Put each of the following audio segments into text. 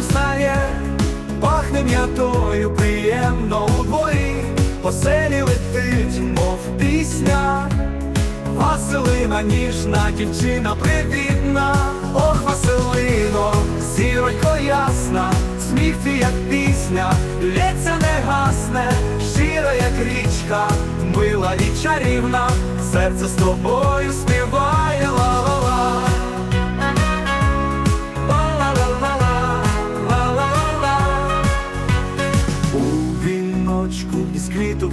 встає, пахне м'ятою приємно у дворі, по селі летить, мов пісня. Василина ніжна, дівчина привітна, ох, Василино, зіронько ясна, сміх твій, як пісня, лється не гасне, щира, як річка, мила і чарівна, серце з тобою співає ла-ла-ла.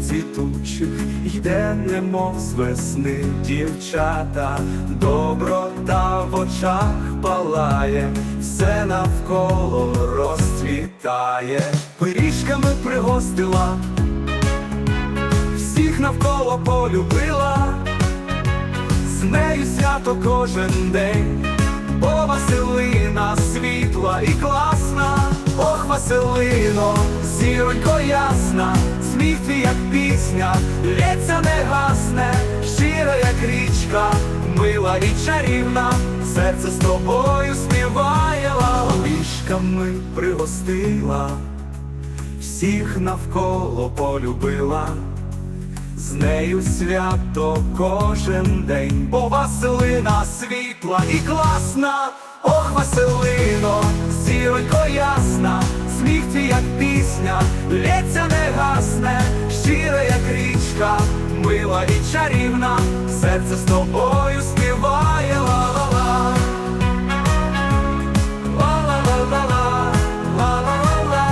Цвітучих йде, немов з весни дівчата, доброта в очах палає, все навколо розцвітає, пиріжками пригостила, всіх навколо полюбила, з нею свято кожен день. О, Василина, світла і класна, ох, Василино, зіронько ясна, пісня, лється не гасне, щира, як річка, мила і чарівна, серце з тобою співає, лавішками пригостила, всіх навколо полюбила. З нею свято кожен день, бо Василина світла і класна, ох, Василино, зіронько ясна, сміх твій, як пісня, лється не річка, мила і чарівна, серце з тобою співає ла-ла-ла. Ла-ла-ла-ла-ла, ла-ла-ла-ла,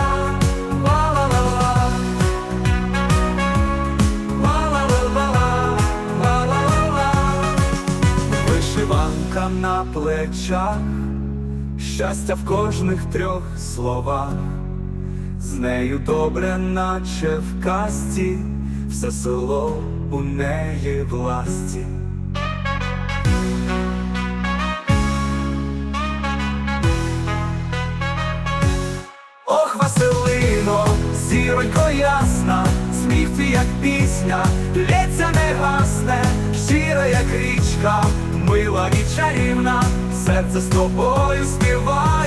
ла-ла-ла-ла. Ла-ла-ла-ла-ла, ла-ла-ла-ла. Вишиванка на плечах, щастя в кожних трьох словах, з нею добре, наче в казці, все село у неї власті. Ох, Василино, зіронько ясна, сміх твій, як пісня, лється не гасне, щира, як річка, мила і чарівна, серце з тобою співає.